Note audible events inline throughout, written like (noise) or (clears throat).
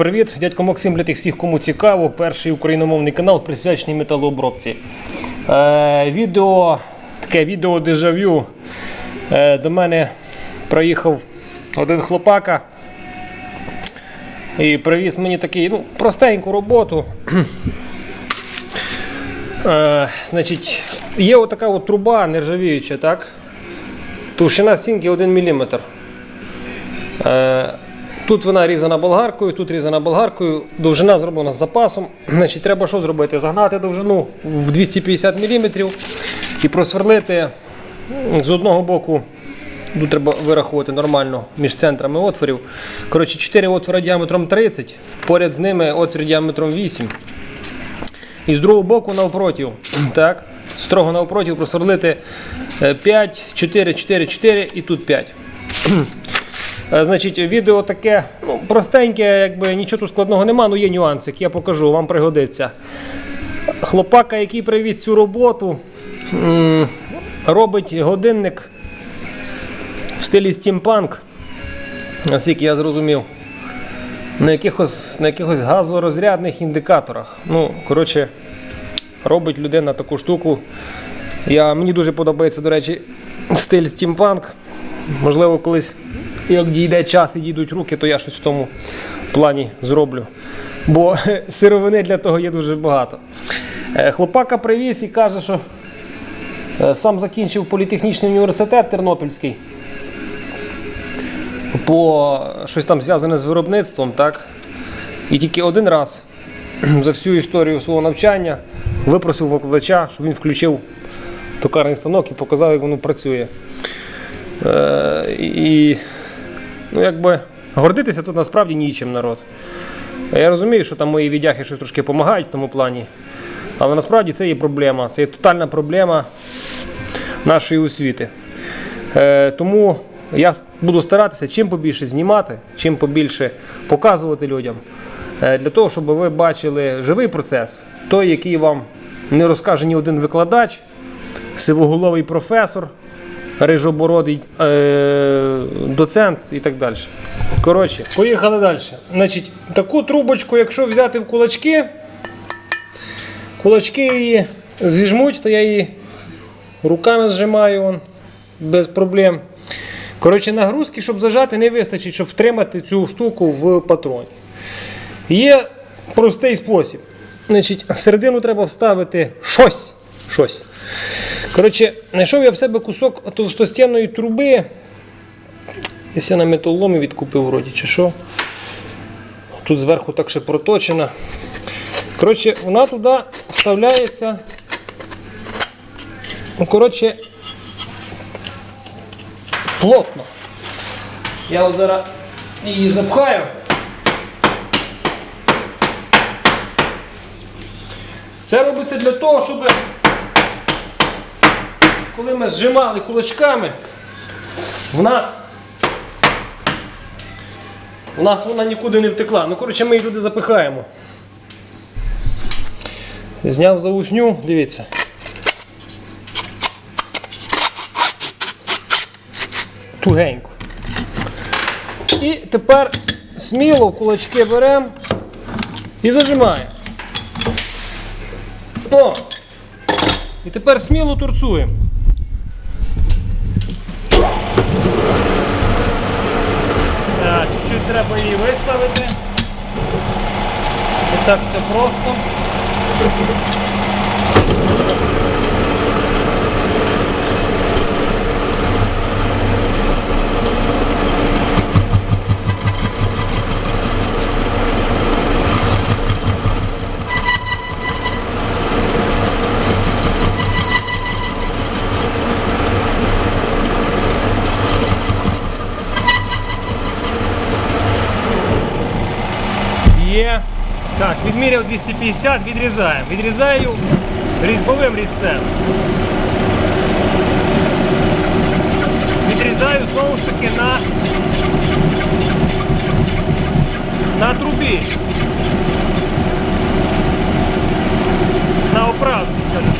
Привіт, дядько Максим для тих всіх, кому цікаво. Перший україномовний канал присвячений металообробці. Е, відео, таке відео дежавю. Е, до мене приїхав один хлопака і привіз мені такий, ну, простеньку роботу. Е, значить, є отака от труба нержавіюча, так? Товщина стінки 1 мм. Е, Тут вона різана болгаркою, тут різана болгаркою, довжина зроблена з запасом. (clears throat) Значить, Треба що зробити? Загнати довжину в 250 мм і просверлити з одного боку. Тут треба вирахувати нормально між центрами отворів. Коротше, 4 отвори діаметром 30, поряд з ними отвір діаметром 8. І з другого боку навпротив. (clears throat) Так, строго навпротив просверлити е, 5, 4, 4, 4 і тут 5. (clears throat) Е, Значить, відео таке ну, простеньке, якби нічого тут складного нема, ну є нюансик, я покажу, вам пригодиться. Хлопака, який привіз цю роботу, робить годинник в стилі стімпанк, наскільки я зрозумів, на якихось, на якихось газорозрядних індикаторах. Ну, коротше, робить людина таку штуку. Я, мені дуже подобається, до речі, стиль стімпанк. Можливо, колись, як дійде час і дійдуть руки, то я щось в тому плані зроблю. Бо (laughs) сировини для того є дуже багато. Е, Хлопака привіз і каже, що е, сам закінчив політехнічний університет Тернопільський. По щось там зв'язане з виробництвом, так? І тільки один раз (clears throat) за всю історію свого навчання випросив викладача, щоб він включив токарний станок і показав, як воно працює. Е, і ну, якби гордитися тут насправді нічим народ. Я розумію, що там мої віддяхи щось трошки допомагають в тому плані. Але насправді це є проблема. Це є тотальна проблема нашої освіти. Е, тому я буду старатися чим побільше знімати, чим побільше показувати людям. Е, для того, щоб ви бачили живий процес, той, який вам не розкаже ні один викладач, сивоголовий професор, рижобородий е, доцент і так далі. Коротше, поїхали далі. Значить, таку трубочку, якщо взяти в кулачки, кулачки її зіжмуть, то я її руками зжимаю вон, без проблем. Коротше, нагрузки, щоб зажати, не вистачить, щоб втримати цю штуку в патроні. Є простий спосіб. Значить, всередину треба вставити щось. щось. Коротше, знайшов я в себе кусок товстостінної труби. Десь я на металоломі відкупив вроді, чи що. Тут зверху так ще проточена. Коротше, вона туди вставляється. Ну, коротше, плотно. Я от зараз її запхаю. Це робиться для того, щоб коли ми зжимали кулачками, в нас, в нас вона нікуди не втекла. Ну, коротше, ми її туди запихаємо. Зняв заусню, дивіться. Тугенько. І тепер сміло кулачки беремо і зажимаємо. О! І тепер сміло торцуємо. Так, чуть-чуть треба її виставити. І так все просто. Є. Так, відміряв 250, відрізаємо. Відрізаю різьбовим різцем. Відрізаю знову ж таки на, на трубі. На оправці, скажімо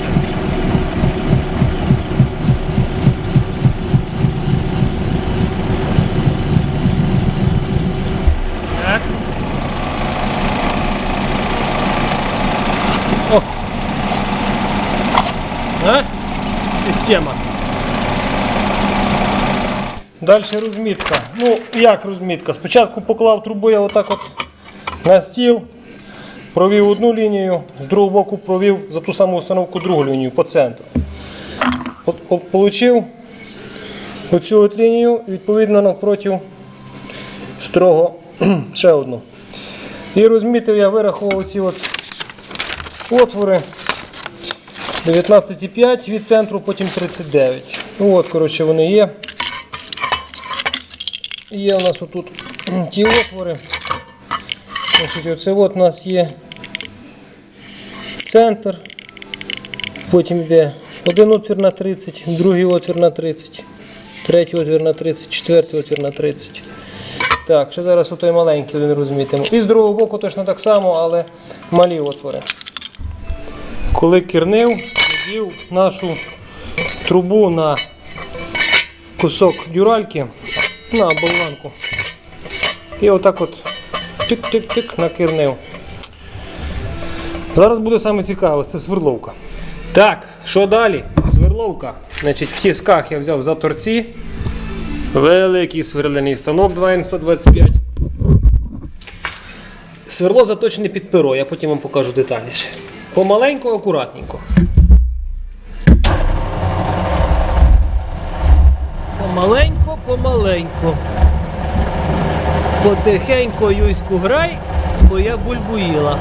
А? Система. Далі розмітка. Ну, як розмітка? Спочатку поклав трубу я отак от на стіл, провів одну лінію, з другого боку провів за ту саму установку другу лінію по центру. От, от, получив оцю от лінію, відповідно навпроти строго (clears throat) ще одну. І розмітив я, вирахував ці от отвори 19,5 від центру, потім 39. Ну от, коротше, вони є. Є у нас отут ті отвори. Значить, оце от у нас є центр. Потім йде один отвір на 30, другий отвір на 30, третій отвір на 30, четвертий отвір на 30. Так, ще зараз отой маленький один розмітимо. І з другого боку точно так само, але малі отвори. Коли кірнив, надів нашу трубу на кусок дюральки на болванку. І отак от тик-тик-тик накирнив. Зараз буде саме цікаве, це сверловка. Так, що далі? Сверловка. Значить, в тисках я взяв заторці. Великий сверляний станок 2Н125. Сверло заточене під перо, я потім вам покажу детальніше. Помаленько, акуратненько. Помаленько, помаленько. Потихенько юську грай, бо я бульбуїла.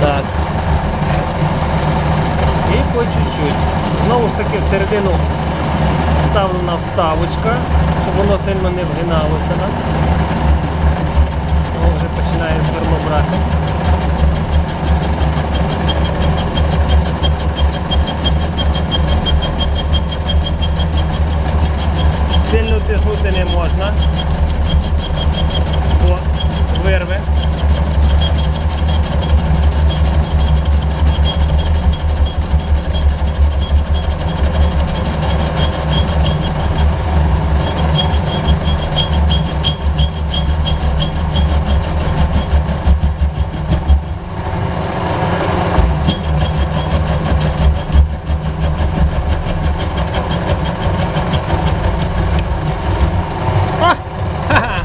Так. І по чуть-чуть. Знову ж таки всередину вставлена вставочка, щоб воно сильно не вгиналося. нам. О, вже починає сверло брати. Тиснути не можна. Бо вирве. А, ха-ха.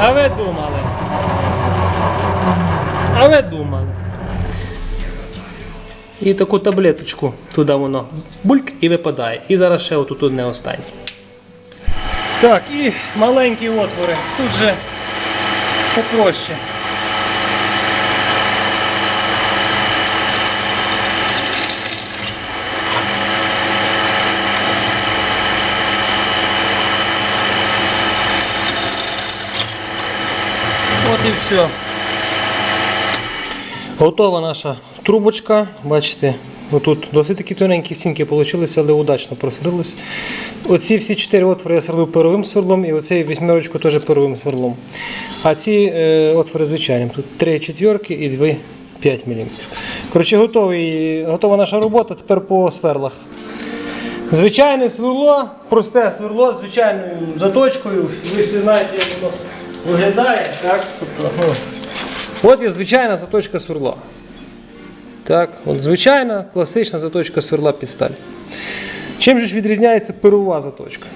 а ви думали? А ви думали? І таку таблеточку туди воно бульк і випадає. І зараз ще отут одне останнє. Так, і маленькі отвори. Тут же попроще. От і все. Готова наша трубочка. Бачите, отут досить такі тоненькі сінки вийшли, але удачно просверлились. Оці всі чотири отвори я сверлив перовим сверлом і оцей вісьмерочку теж перовим сверлом. А ці е, отвори звичайним. Тут три четверки і дві 5 мм. Коротше, готовий, готова наша робота тепер по сверлах. Звичайне сверло, просте сверло з звичайною заточкою. Ви всі знаєте, як воно виглядає. Так? Тобто, от є звичайна заточка сверла. Так, от звичайна класична заточка сверла під сталь. Чим же ж відрізняється перова заточка?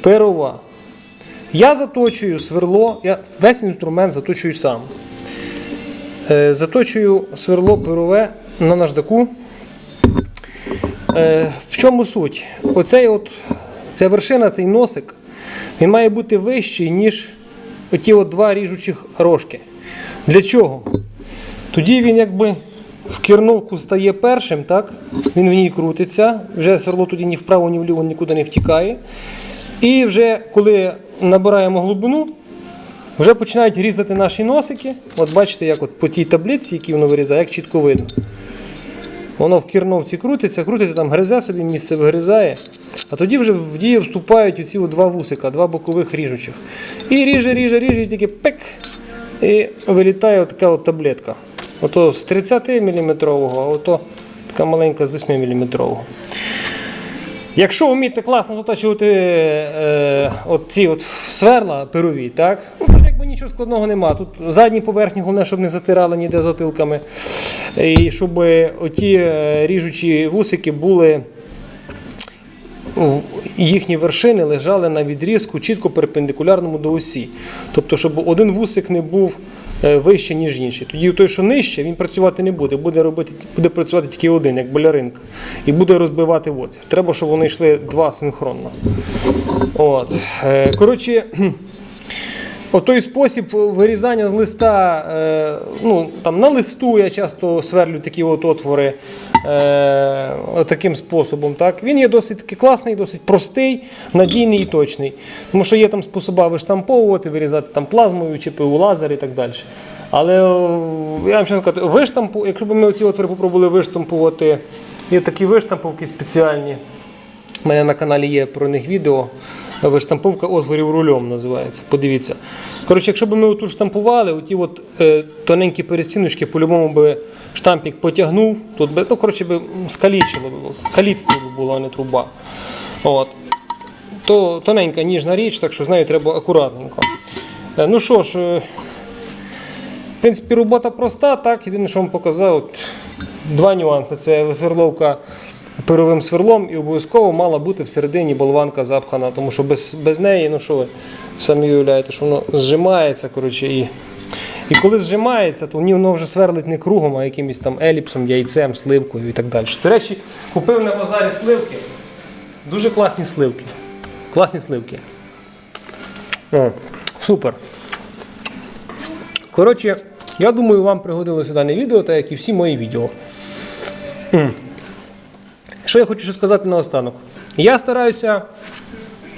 Перова. Я заточую сверло, я весь інструмент заточую сам. Е, Заточую сверло перове на наждаку. Е, В чому суть? Оцей от, ця вершина, цей носик, він має бути вищий, ніж оті от два ріжучих рожки. Для чого? Тоді він якби в керновку стає першим, так? він в ній крутиться, вже сверло тоді ні вправо, ні вліво нікуди не втікає. І вже коли набираємо глибину, вже починають різати наші носики. От бачите, як от по тій таблиці, які воно вирізає, як чітко видно. Воно в керновці крутиться, крутиться, там гризе собі місце вигризає. А тоді вже в дію вступають оці два вусика, два бокових ріжучих. І ріже, ріже, ріже, і тільки пек. І вилітає така от таблетка. Ото з 30 мм, а ото така маленька з 8 мм. Якщо вмієте класно заточувати е, от ці от сверла перові, так? Ну, так якби нічого складного нема. Тут задні поверхні, головне, щоб не затирали ніде затилками. І щоб оті е, ріжучі вусики були їхні вершини лежали на відрізку чітко перпендикулярному до осі. Тобто, щоб один вусик не був вище, ніж інший. Тоді той, що нижче, він працювати не буде, буде, робити, буде працювати тільки один, як баляринка, і буде розбивати отвір. Треба, щоб вони йшли два синхронно. От. Е, Коротше, (clears throat) Отой спосіб вирізання з листа, е, ну, там, на листу я часто сверлю такі от отвори е, таким способом. Так? Він є досить таки класний, досить простий, надійний і точний. Тому що є там способи виштамповувати, вирізати там плазмою чи у лазер і так далі. Але я вам ще сказати, виштампу, якщо б ми оці отвори попробували виштампувати, є такі виштамповки спеціальні. У мене на каналі є про них відео. Виштамповка отворів рулем називається. Подивіться. Коротше, якщо б ми отут штампували, оті от, е, тоненькі перестіночки, по-любому би штампік потягнув, тут би, ну, коротше, би скалічило би, каліцтво би було, а не труба. От. То тоненька ніжна річ, так що з нею треба акуратненько. Е, ну що ж, е, в принципі, робота проста, так, єдине, що вам показав, от, два нюанси. Це сверловка пировим сверлом і обов'язково мала бути всередині болванка запхана, тому що без, без неї, ну що ви самі уявляєте, що воно зжимається. коротше, і, і коли зжимається, то воно вже сверлить не кругом, а якимось там еліпсом, яйцем, сливкою і так далі. До речі, купив на базарі сливки. Дуже класні сливки. Класні сливки. О, супер. Коротше, я думаю, вам пригодилося дане відео, так як і всі мої відео. Що я хочу сказати наостанок? Я стараюся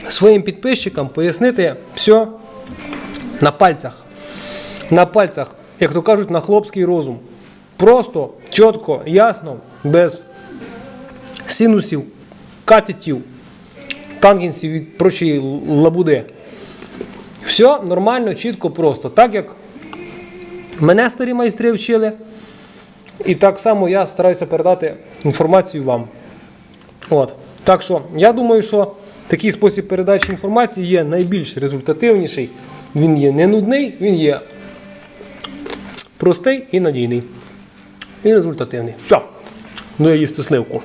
своїм підписчикам пояснити все на пальцях. На пальцях, як то кажуть, на хлопський розум. Просто, чітко, ясно, без синусів, катетів, тангенсів і прочої лабуди. Все нормально, чітко, просто. Так як мене старі майстри вчили, і так само я стараюся передати інформацію вам. От. Так що я думаю, що такий спосіб передачі інформації є найбільш результативніший. Він є не нудний, він є простий і надійний. І результативний. Все, ну я їсти сливку.